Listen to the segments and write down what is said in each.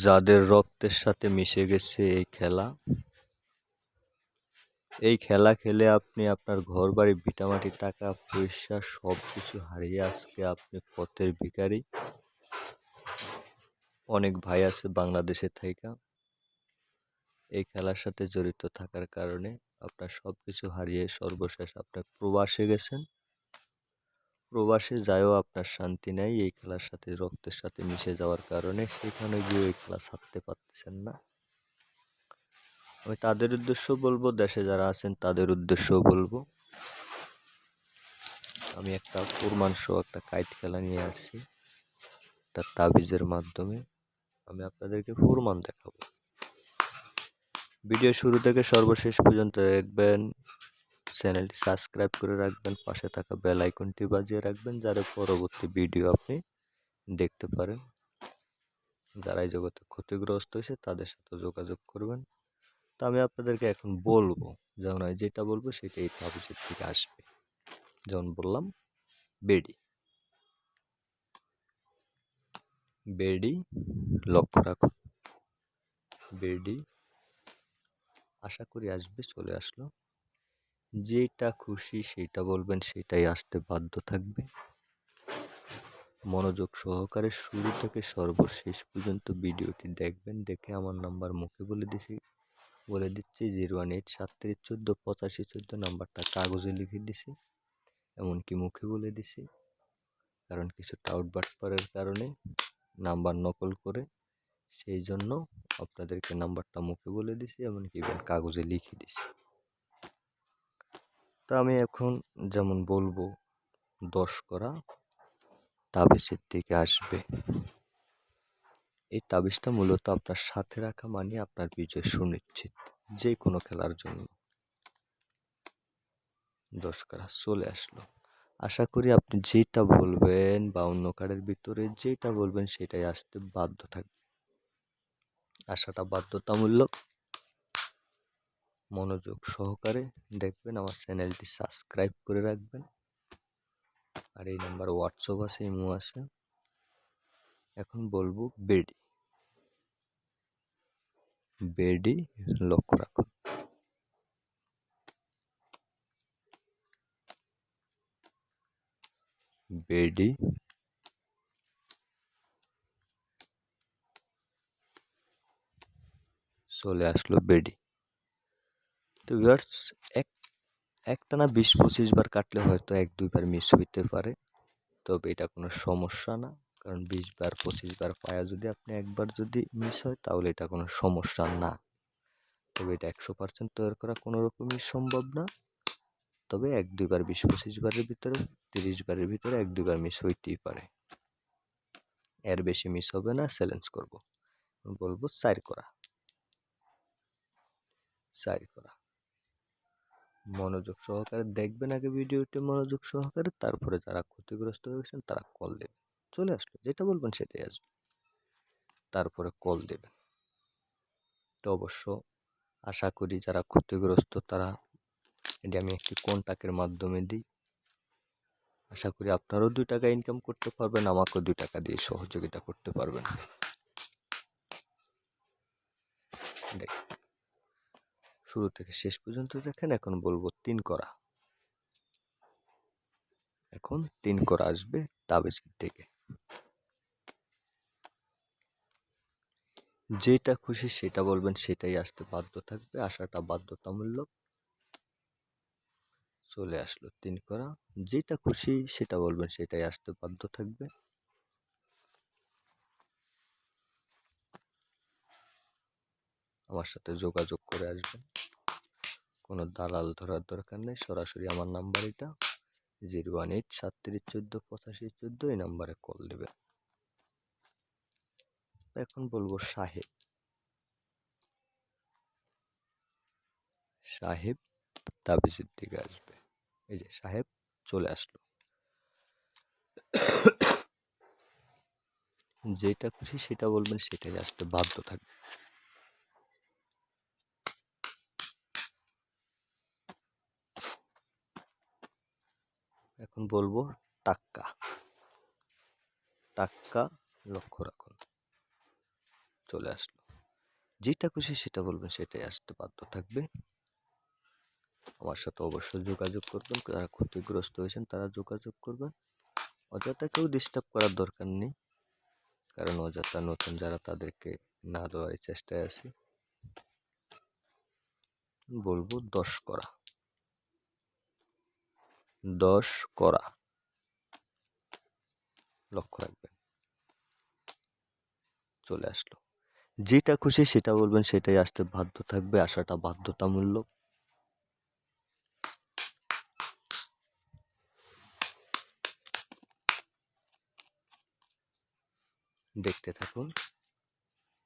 যাদের রক্তের সাথে মিশে গেছে এই খেলা এই খেলা খেলে আপনি আপনার ঘর বাড়ি ভিটামাটি টাকা পয়সা সব কিছু হারিয়ে আজকে আপনি পথের ভিখারি। অনেক ভাই আছে বাংলাদেশে থাইকা। এই খেলার সাথে জড়িত থাকার কারণে আপনার সব কিছু হারিয়ে সর্বশেষ আপনার প্রবাসে গেছেন। প্রবাসে যায়ও আপনার শান্তি নেই। এই খেলার সাথে, রক্তের সাথে মিশে যাওয়ার কারণে সেখানে গিয়ে এই খেলা ছাড়তে পারতেছেন না। আমি তাদের উদ্দেশ্য বলব, দেশে যারা আছেন তাদের উদ্দেশ্যও বলব। আমি একটা প্রমাণ সহ একটা কাইট খেলা নিয়ে আসছি, একটা তাবিজের মাধ্যমে। আমি আপনাদেরকে প্রমাণ দেখাবো। ভিডিও শুরু থেকে সর্বশেষ পর্যন্ত দেখবেন। চ্যানেলটি সাবস্ক্রাইব করে রাখবেন, পাশে থাকা বেল আইকনটি বাজিয়ে রাখবেন যারা পরবর্তী ভিডিও আপনি দেখতে পারেন। যারা এই জগতে ক্ষতিগ্রস্ত হয়েছে তাদের সাথে যোগাযোগ করবেন। তো আমি আপনাদেরকে এখন বলব যেমন আমি যেটা বলব সেটাই তাবিজের থেকে আসবে। যেমন বললাম, বেডি। বেডি লক্ষ্য রাখুন বেডি আশা করি আসবে, চলে আসলো। যেটা খুশি সেটা বলবেন, সেটাই আসতে বাধ্য থাকবে। মনোযোগ সহকারে শুরু থেকে সর্বশেষ পর্যন্ত ভিডিওটি দেখবেন, দেখে আমার নাম্বার মুখে বলে দিছি। বলে দিচ্ছি জিরো ওয়ান এইট সাতত্রিশ চোদ্দ পঁচাশি চোদ্দ নাম্বারটা কাগজে লিখে দিছি, এমনকি মুখে বলে দিছি। কারণ কিছু টাউট বাটপারের কারণে নাম্বার নকল করে সেই জন্য আপনাদেরকে নাম্বারটা মুখে বলে দিছি, এমনকি কাগজে লিখে দিছি। তা আমি এখন যেমন বলব, দশ করা তাবিজের দিকে আসবে। এই তাবিজটা মূলত আপনার সাথে রাখা মানে আপনার বিজয় সুনিশ্চিত যে কোনো খেলার জন্য। দশ করা চলে আসলো। আশা করি আপনি যেটা বলবেন বা অন্য কার্ডের ভিতরে যেটা বলবেন সেটাই আসতে বাধ্য থাকবে। আশাটা বাধ্যতামূলক। মনোযোগ সহকারে দেখবেন, আমার চ্যানেলটি সাবস্ক্রাইব করে রাখবেন। আর এই নাম্বার হোয়াটসঅ্যাপ আছে, ইমো আছে। এখন বলব বেডি। বেডি লক্ষ্য রাখুন। বেডি চলে আসলো বেডি। তো ভিউয়ার্স এক একটা না বিশ পঁচিশ বার কাটলে হয়তো এক দুইবার মিস হইতে পারে। তবে এটা কোনো সমস্যা না। কারণ বিশ বার, পঁচিশ বার পায়া যদি আপনি একবার যদি মিস হয়, তাহলে এটা কোনো সমস্যা না। তবে এটা একশো পার্সেন্ট তৈরি করা কোনো রকমই সম্ভব না। তবে এক দুইবার বিশ পঁচিশ বারের ভিতরে, তিরিশ বারের ভিতরে এক দুইবার মিস হইতেই পারে। এর বেশি মিস হবে না চ্যালেঞ্জ করব। বলব চার করা। চার করা। মনোযোগ সহকারে দেখবেন আগে ভিডিওটি মনোযোগ সহকারে, তারপরে যারা ক্ষতিগ্রস্ত হয়েছেন তারা কল দেবেন। চলে আসলো, যেটা বলবেন সেটাই আসবে। তারপরে কল দেবেন। তো অবশ্য আশা করি যারা ক্ষতিগ্রস্ত তারা এটি আমি একটি কন্টাক্টের মাধ্যমে দিই? আশা করি আপনারাও দুই টাকা ইনকাম করতে পারবেন, আমাকেও দুই টাকা দিয়ে সহযোগিতা করতে পারবেন। দেখ। শুরু থেকে শেষ পর্যন্ত দেখেন এখন বলব তিন করা। এখন তিন করা আসবে তাবিজের থেকে। যেটা খুশি সেটা বলবেন, সেটাই আসতে বাধ্য থাকবে, আসাটা বাধ্যতামূলক। চলে আসলো তিন করা। যেটা খুশি সেটা বলবেন, সেটাই আসতে বাধ্য থাকবে। আমার সাথে যোগাযোগ করে আসবেন। কোনো দালাল ধরার দরকার নেই। সরাসরি আমার নাম্বার এটা। জিরো ওয়ান এইট সাতত্রিশ চোদ্দ পঁচাশি চোদ্দ এই নাম্বারে কল দেবে। এখন বলব সাহেব। সাহেব তাবিজের দিকে আসবে। এই যে সাহেব চলে আসলো। যেটা খুশি সেটা বলবেন, সেটাই আসতে বাধ্য থাকবে। এখন বলব টাক্কা। টাক্কা লক্ষ্য রাখুন। চলে আসলো। যেটা খুশি সেটা বলবেন, সেটাই আসতে বাধ্য থাকবে। আমার সাথে অবশ্যই যোগাযোগ করবেন। যারা ক্ষতিগ্রস্ত হয়েছেন তারা যোগাযোগ করবেন। অযথা কেউ ডিস্টার্ব করার দরকার নেই। কারণ অযথা নতুন যারা তাদেরকে না দেওয়ার চেষ্টায় আছি। বলব দশ করা। দশ করা। লক্ষ্য রাখবেন। চলে আসলো। যেটা খুশি সেটা বলবেন, সেটাই আসতে বাধ্য থাকবে আসাটা বাধ্যতামূলক। দেখতে থাকুন,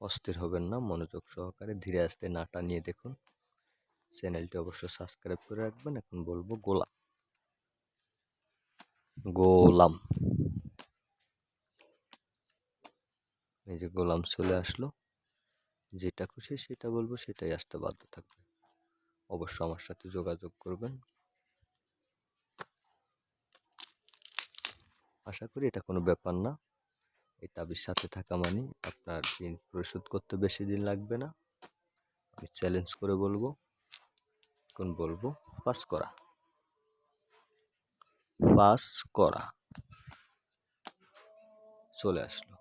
অস্থির হবেন না, মনোযোগ সহকারে ধীরে আস্তে নাটা নিয়ে দেখুন। চ্যানেলটি অবশ্যই সাবস্ক্রাইব করে রাখবেন, এখন বলব গোলাম গোলাম। এই যে গোলাম চলে আসলো, যেটা খুশি সেটা বলব, সেটাই আসতে বাধ্য থাকবে। অবশ্য আমার সাথে যোগাযোগ করবেন। আশা করি এটা কোনো ব্যাপার না। এই তাবির সাথে থাকা মানে আপনার ঋণ পরিশোধ করতে বেশি দিন লাগবে না। আমি চ্যালেঞ্জ করে বলব, কোন বলব পাস করা। পাস করা। চলে আসলো।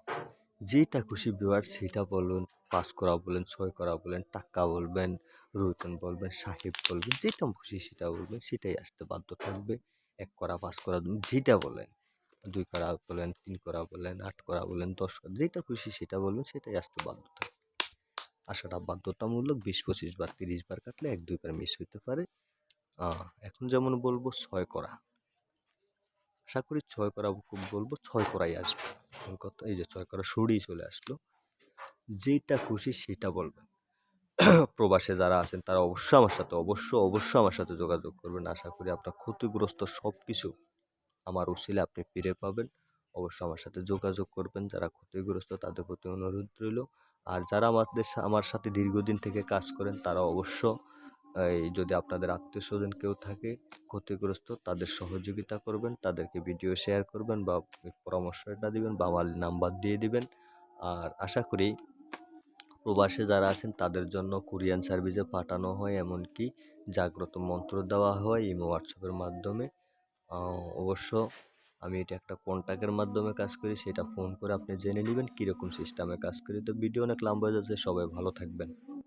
যেটা খুশি বিবার সেটা বলুন পাস করা বলেন ছয় করা বলেন টাকা বলবেন রুতন বলবেন সাহেব বলবেন যেটা খুশি সেটা বলবেন, সেটাই আসতে বাধ্য থাকবে। এক করা পাস করা যেটা বলেন, দুই করা বলেন, তিন করা বলেন, আট করা বলেন, দশ করা যেটা খুশি সেটা বলবেন সেটাই আসতে বাধ্য থাকবে। আসাটা বাধ্যতামূলক, বিশ, পঁচিশ বার, তিরিশ বার কাটলে এক, দুইবার মিস হইতে পারে। এখন যেমন বলব ছয় করা। আশা করি ছয় করা খুব বলব, ছয় করাই আসবে। কথা এই যে ছয় করা সরিয়ে চলে আসলো। যেটা খুশি সেটা বলবেন প্রবাসে যারা আছেন তারা অবশ্যই আমার সাথে, অবশ্য অবশ্যই আমার সাথে যোগাযোগ করবেন। আশা করি আপনার ক্ষতিগ্রস্ত সব কিছু আমার উচিলে আপনি ফিরে পাবেন। অবশ্যই আমার সাথে যোগাযোগ করবেন। যারা ক্ষতিগ্রস্ত তাদের প্রতি অনুরোধ রইল। আর যারা আমাদের আমার সাথে দীর্ঘদিন থেকে কাজ করেন তারা অবশ্য এই যদি আপনাদের আত্মীয় স্বজন কেউ থাকে, ক্ষতিগ্রস্ত, তাদের সহযোগিতা করবেন, তাদেরকে ভিডিও শেয়ার করবেন বা পরামর্শটা দিবেন বা আমার নাম্বার দিয়ে দিবেন। আর আশা করি প্রবাসে যারা আছেন, তাদের জন্য কোরিয়ান সার্ভিসে পাঠানো হয়, এমনকি জাগ্রত মন্ত্র দেওয়া হয় ইমো হোয়াটসঅ্যাপের মাধ্যমে। অবশ্য আমি এটা একটা কন্ট্যাক্টের মাধ্যমে কাজ করি, সেটা ফোন করে আপনি জেনে নেবেন কীরকম সিস্টেমে কাজ করি। তো ভিডিও অনেক লম্বা যাচ্ছে, সবাই ভালো থাকবেন।